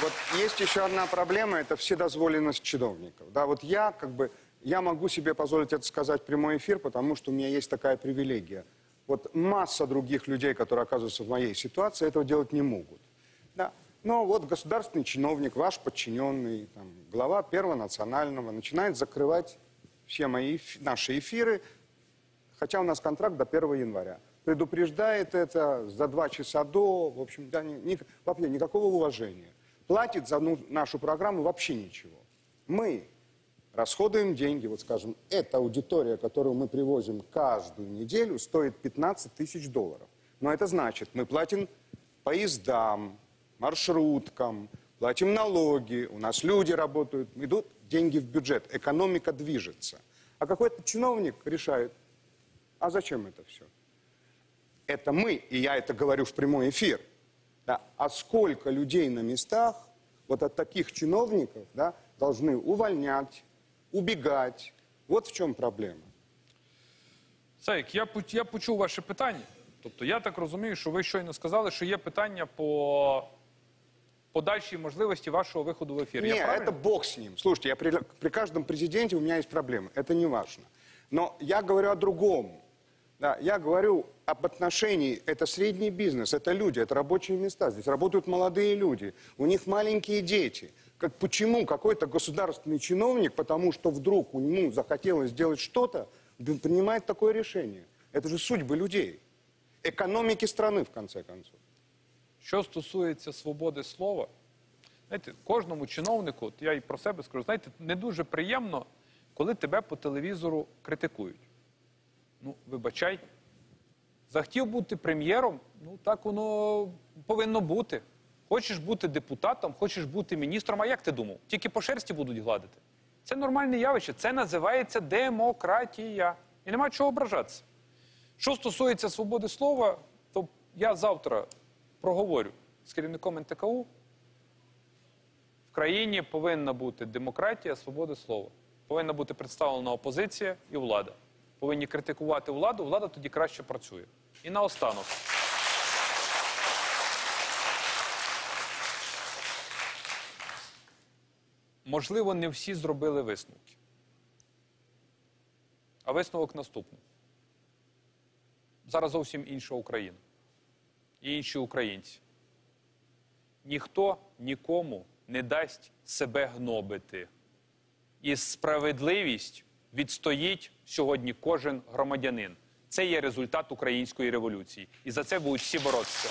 Вот есть еще одна проблема, это вседозволенность чиновников. Да, вот я как бы, я могу себе позволить это сказать в прямой эфир, потому что у меня есть такая привилегия. Вот масса других людей, которые оказываются в моей ситуации, этого делать не могут. Да. Но вот государственный чиновник, ваш подчиненный, там, глава Первого национального, начинает закрывать все мои, наши эфиры, хотя у нас контракт до 1 января. Предупреждает это за два часа до, в общем, да, ни- ни- вообще никакого уважения. Платит за ну, нашу программу вообще ничего. Мы расходуем деньги, вот скажем, эта аудитория, которую мы привозим каждую неделю, стоит 15 тысяч долларов. Но это значит, мы платим поездам, маршруткам, платим налоги, у нас люди работают, идут деньги в бюджет, экономика движется. А какой-то чиновник решает, а зачем это все? Это мы, и я это говорю в прямой эфир. Да. А сколько людей на местах вот от таких чиновников да, должны увольнять, убегать? Вот в чем проблема. Саїк, я, пу- я почув ваше питання. Тобто я так розумію, що ви щойно сказали, що є питання по подальшій можливості вашого виходу в ефір. Не, я правильно? это бог с ним. Слушайте, я при, при каждом президенте у меня есть проблемы. Это не важно. Но я говорю о другом. Да, я говорю об отношении. Это средний бизнес, это люди, это рабочие места. Здесь работают молодые люди. У них маленькие дети. Как, почему какой-то государственный чиновник, потому что вдруг у него захотелось сделать что-то, да, принимает такое решение? Это же судьбы людей. Экономики страны, в конце концов. Що стосується свободи слова, знаєте, кожному чиновнику, от я і про себе скажу, знаєте, не дуже приємно, коли тебе по телевізору критикують. Ну, вибачай, захотів бути прем'єром, ну так воно повинно бути. Хочеш бути депутатом, хочеш бути міністром, а як ти думав? Тільки по шерсті будуть гладити. Це нормальне явище, це називається демократія. І нема чого ображатися. Що стосується свободи слова, то я завтра проговорю з керівником НТКУ. В країні повинна бути демократія, свобода слова. Повинна бути представлена опозиція і влада. Повинні критикувати владу, влада тоді краще працює. І наостанок. Можливо, не всі зробили висновки. А висновок наступний. Зараз зовсім інша Україна. І інші українці. Ніхто нікому не дасть себе гнобити. І справедливість відстоїть сьогодні кожен громадянин. Це є результат української революції. І за це будуть всі боротися.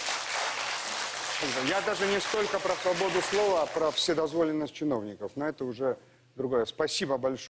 Я даже не столько про свободу слова, а про вседозволенность чиновников. Но это уже другое. Спасибо большое.